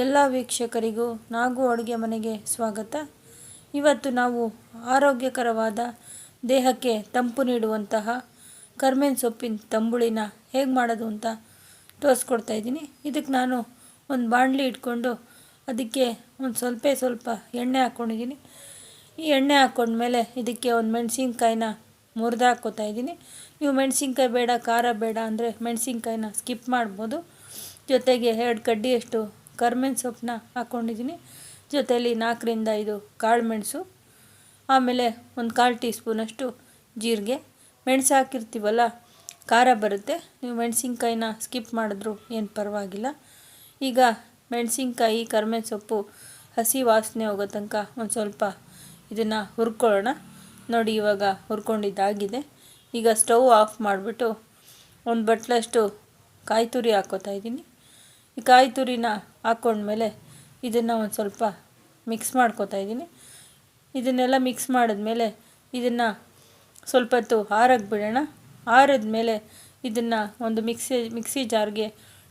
ಎಲ್ಲ ವೀಕ್ಷಕರಿಗೂ ನಾಗು ಅಡುಗೆ ಮನೆಗೆ ಸ್ವಾಗತ. ಇವತ್ತು ನಾವು ಆರೋಗ್ಯಕರವಾದ ದೇಹಕ್ಕೆ ತಂಪು ನೀಡುವಂತಹ ಕರ್ಮೇನ್ ಸೊಪ್ಪಿನ ತಂಬುಳಿನ ಹೇಗೆ ಮಾಡೋದು ಅಂತ ತೋರಿಸ್ಕೊಡ್ತಾ ಇದ್ದೀನಿ. ಇದಕ್ಕೆ ನಾನು ಒಂದು ಬಾಣಲಿ ಇಟ್ಕೊಂಡು ಅದಕ್ಕೆ ಒಂದು ಸ್ವಲ್ಪ ಸ್ವಲ್ಪ ಎಣ್ಣೆ ಹಾಕ್ಕೊಂಡಿದ್ದೀನಿ ಈ ಎಣ್ಣೆ ಹಾಕ್ಕೊಂಡ್ಮೇಲೆ ಇದಕ್ಕೆ ಒಂದು ಮೆಣಸಿನ್ಕಾಯಿನ ಮುರಿದು ಹಾಕ್ಕೋತಾ ಇದ್ದೀನಿ. ನೀವು ಮೆಣಸಿನ್ಕಾಯಿ ಬೇಡ, ಖಾರ ಬೇಡ ಅಂದರೆ ಮೆಣಸಿನ್ಕಾಯಿನ ಸ್ಕಿಪ್ ಮಾಡ್ಬೋದು. ಜೊತೆಗೆ ಎರಡು ಕಡ್ಡಿಯಷ್ಟು ಕರ್ಮೇನ್ ಸೊಪ್ಪನ್ನ ಹಾಕ್ಕೊಂಡಿದ್ದೀನಿ ಜೊತೆಯಲ್ಲಿ ನಾಲ್ಕರಿಂದ ಐದು ಕಾಳು ಮೆಣಸು ಆಮೇಲೆ ಒಂದು ಕಾಲು ಟೀ ಸ್ಪೂನಷ್ಟು ಜೀರಿಗೆ. ಮೆಣಸು ಹಾಕಿರ್ತೀವಲ್ಲ, ಖಾರ ಬರುತ್ತೆ. ನೀವು ಮೆಣಸಿನ್ಕಾಯಿನ ಸ್ಕಿಪ್ ಮಾಡಿದ್ರು ಏನು ಪರವಾಗಿಲ್ಲ. ಈಗ ಮೆಣಸಿನ್ಕಾಯಿ ಕರ್ಮೆ ಸೊಪ್ಪು, ಹಸಿ ವಾಸನೆ ಹೋಗೋ ತನಕ ಒಂದು ಸ್ವಲ್ಪ ಇದನ್ನು ಹುರ್ಕೊಳ್ಳೋಣ. ನೋಡಿ ಇವಾಗ ಹುರ್ಕೊಂಡಿದ್ದಾಗಿದೆ. ಈಗ ಸ್ಟವ್ ಆಫ್ ಮಾಡಿಬಿಟ್ಟು ಒಂದು ಬಟ್ಲಷ್ಟು ಕಾಯಿ ತುರಿ ಹಾಕೋತಾಯಿದ್ದೀನಿ ಇದ್ದೀನಿ. ಈ ಕಾಯಿ ತುರಿನ ಹಾಕ್ಕೊಂಡ್ಮೇಲೆ ಇದನ್ನು ಒಂದು ಸ್ವಲ್ಪ ಮಿಕ್ಸ್ ಮಾಡ್ಕೋತಾ ಇದ್ದೀನಿ. ಇದನ್ನೆಲ್ಲ ಮಿಕ್ಸ್ ಮಾಡಿದ್ಮೇಲೆ ಇದನ್ನು ಸ್ವಲ್ಪ ಹೊತ್ತು ಆರಕ್ಕೆ ಬಿಡೋಣ. ಆರಿದ್ಮೇಲೆ ಇದನ್ನು ಒಂದು ಮಿಕ್ಸಿ ಮಿಕ್ಸಿ ಜಾರ್ಗೆ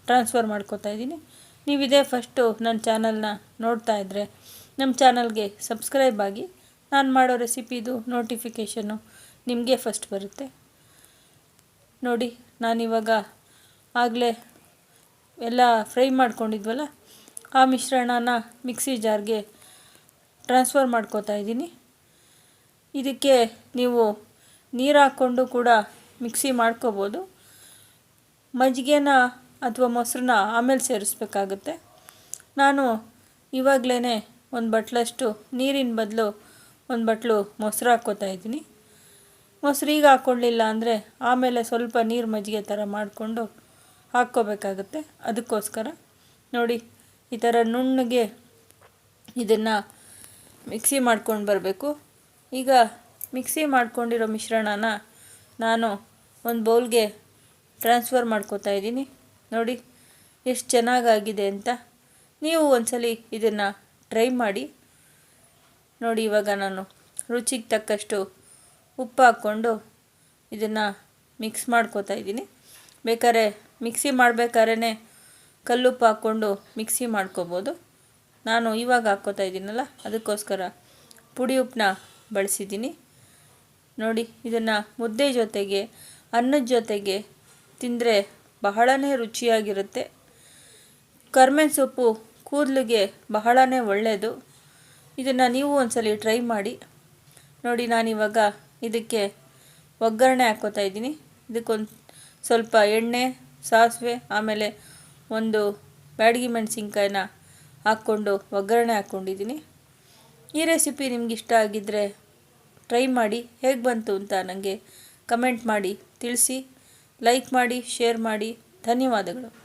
ಟ್ರಾನ್ಸ್ಫರ್ ಮಾಡ್ಕೋತಾ ಇದ್ದೀನಿ. ನೀವು ಇದೇ ಫಸ್ಟು ನನ್ನ ಚಾನಲ್ನ ನೋಡ್ತಾ ಇದ್ದರೆ ನಮ್ಮ ಚಾನಲ್ಗೆ ಸಬ್ಸ್ಕ್ರೈಬ್ ಆಗಿ, ನಾನು ಮಾಡೋ ರೆಸಿಪಿದು ನೋಟಿಫಿಕೇಷನ್ನು ನಿಮಗೆ ಫಸ್ಟ್ ಬರುತ್ತೆ. ನೋಡಿ ನಾನಿವಾಗ ಆಗಲೇ ಎಲ್ಲ ಫ್ರೈ ಮಾಡ್ಕೊಂಡಿದ್ವಲ್ಲ? ಆ ಮಿಶ್ರಣನ ಮಿಕ್ಸಿ ಜಾರ್ಗೆ ಟ್ರಾನ್ಸ್ಫರ್ ಮಾಡ್ಕೋತಾ ಇದ್ದೀನಿ. ಇದಕ್ಕೆ ನೀವು ನೀರು ಹಾಕ್ಕೊಂಡು ಕೂಡ ಮಿಕ್ಸಿ ಮಾಡ್ಕೋಬೋದು. ಮಜ್ಜಿಗೆನ ಅಥವಾ ಮೊಸರನ್ನ ಆಮೇಲೆ ಸೇರಿಸ್ಬೇಕಾಗುತ್ತೆ. ನಾನು ಇವಾಗಲೇ ಒಂದು ಬಟ್ಲಷ್ಟು ನೀರಿನ ಬದಲು ಒಂದು ಬಟ್ಲು ಮೊಸರು ಹಾಕ್ಕೋತಾ ಇದ್ದೀನಿ. ಮೊಸರು ಈಗ ಹಾಕ್ಕೊಳ್ಳಿಲ್ಲ ಅಂದರೆ ಆಮೇಲೆ ಸ್ವಲ್ಪ ನೀರು ಮಜ್ಜಿಗೆ ಥರ ಮಾಡಿಕೊಂಡು ಹಾಕ್ಕೋಬೇಕಾಗುತ್ತೆ. ಅದಕ್ಕೋಸ್ಕರ ನೋಡಿ ಈ ಥರ ನುಣ್ಣಗೆ ಇದನ್ನು ಮಿಕ್ಸಿ ಮಾಡ್ಕೊಂಡು ಬರಬೇಕು. ಈಗ ಮಿಕ್ಸಿ ಮಾಡ್ಕೊಂಡಿರೋ ಮಿಶ್ರಣನ ನಾನು ಒಂದು ಬೌಲ್ಗೆ ಟ್ರಾನ್ಸ್ಫರ್ ಮಾಡ್ಕೋತಾ ಇದ್ದೀನಿ. ನೋಡಿ, ಎಷ್ಟು ಚೆನ್ನಾಗಾಗಿದೆ ಅಂತ. ನೀವು ಒಂದ್ಸಲಿ ಇದನ್ನು ಟ್ರೈ ಮಾಡಿ. ನೋಡಿ, ಇವಾಗ ನಾನು ರುಚಿಗೆ ತಕ್ಕಷ್ಟು ಉಪ್ಪು ಹಾಕ್ಕೊಂಡು ಇದನ್ನು ಮಿಕ್ಸ್ ಮಾಡ್ಕೋತಾ ಇದ್ದೀನಿ. ಬೇಕಾದ್ರೆ ಮಿಕ್ಸಿ ಮಾಡಬೇಕಾದ್ರೆ ಕಲ್ಲುಪ್ಪು ಹಾಕ್ಕೊಂಡು ಮಿಕ್ಸಿ ಮಾಡ್ಕೋಬೋದು. ನಾನು ಇವಾಗ ಹಾಕ್ಕೋತಾ ಇದ್ದೀನಲ್ಲ, ಅದಕ್ಕೋಸ್ಕರ ಪುಡಿ ಉಪ್ಪನ್ನ ಬಳಸಿದ್ದೀನಿ. ನೋಡಿ, ಇದನ್ನು ಮುದ್ದೆ ಜೊತೆಗೆ, ಅನ್ನದ ಜೊತೆಗೆ ತಿಂದರೆ ಬಹಳನೇ ರುಚಿಯಾಗಿರುತ್ತೆ. ಕರ್ಮೆ ಸೊಪ್ಪು ಕೂದಲಿಗೆ ಬಹಳನೇ ಒಳ್ಳೆಯದು ಇದನ್ನು ನೀವು ಒಂದ್ಸಲ ಟ್ರೈ ಮಾಡಿ. ನೋಡಿ, ನಾನಿವಾಗ ಇದಕ್ಕೆ ಒಗ್ಗರಣೆ ಹಾಕ್ಕೋತಾ ಇದ್ದೀನಿ. ಇದಕ್ಕೊಂದು ಸ್ವಲ್ಪ ಎಣ್ಣೆ, ಸಾಸಿವೆ, ಆಮೇಲೆ ಒಂದು ಬ್ಯಾಡಗಿ ಮೆಣಸಿನ್ಕಾಯಿನ ಹಾಕ್ಕೊಂಡು, ಒಗ್ಗರಣೆ ಹಾಕ್ಕೊಂಡಿದ್ದೀನಿ. ಈ ರೆಸಿಪಿ ನಿಮ್ಗೆ ಇಷ್ಟ ಆಗಿದ್ದರೆ ಟ್ರೈ ಮಾಡಿ, ಹೇಗೆ ಬಂತು ಅಂತ ನನಗೆ ಕಮೆಂಟ್ ಮಾಡಿ ತಿಳಿಸಿ ಲೈಕ್ ಮಾಡಿ ಶೇರ್ ಮಾಡಿ, ಧನ್ಯವಾದಗಳು.